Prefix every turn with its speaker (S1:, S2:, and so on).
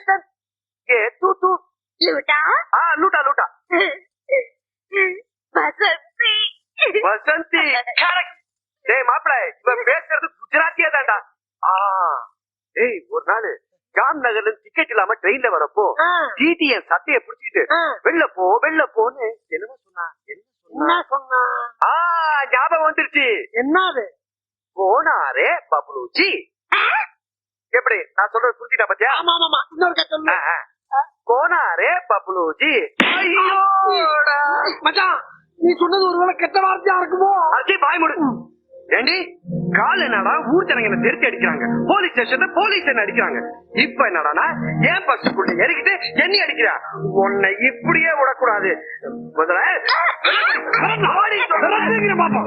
S1: understand? Yeah, தூ two.
S2: லூட்டா
S1: Ah, Luta, Luta.
S2: Vasanthi
S1: Vasanthi correct டேய் மாப்பிள இவ பேசுறது குஜராத்தியா தான்டா. ஆ. டேய் ஒரு நாள் ஜாம் நகர்ல டிக்கெட் இல்லாம ட்ரெயின்ல வரப்போ டிடி என் சட்டைய புடிச்சிட்டு வெள்ள போ வெள்ள போன்னு என்ன சொன்னா என்ன சொன்னா?
S3: சொன்னா?
S1: ஆ ஞாபகம் வந்துருச்சு.
S3: என்னது?
S1: போனாரே பப்ருஜி நான் சொல்றது புரிஞ்சுட்டா பாத்தியா
S3: ஆமா ஆமா இன்னொரு சொல்லு.
S1: கோனாரே பப்ளுஜி ஐயோடா
S3: மச்சான் நீ சொன்னது ஒருவேளை கெட்ட வார்த்தையா இருக்குமோ
S1: அர்ஜி பாய் முடு ஏண்டி கால் என்னடா ஊர் ஜனங்க என்ன தெரிஞ்சு அடிக்கிறாங்க போலீஸ் ஸ்டேஷன்ல போலீஸ் என்ன அடிக்கிறாங்க இப்ப என்னடானா ஏன் பஸ்ஸுக்குள்ள ஏறிக்கிட்டு என்னை அடிக்கிறா உன்னை இப்படியே விடக்கூடாது முதல்ல
S3: பாப்பா,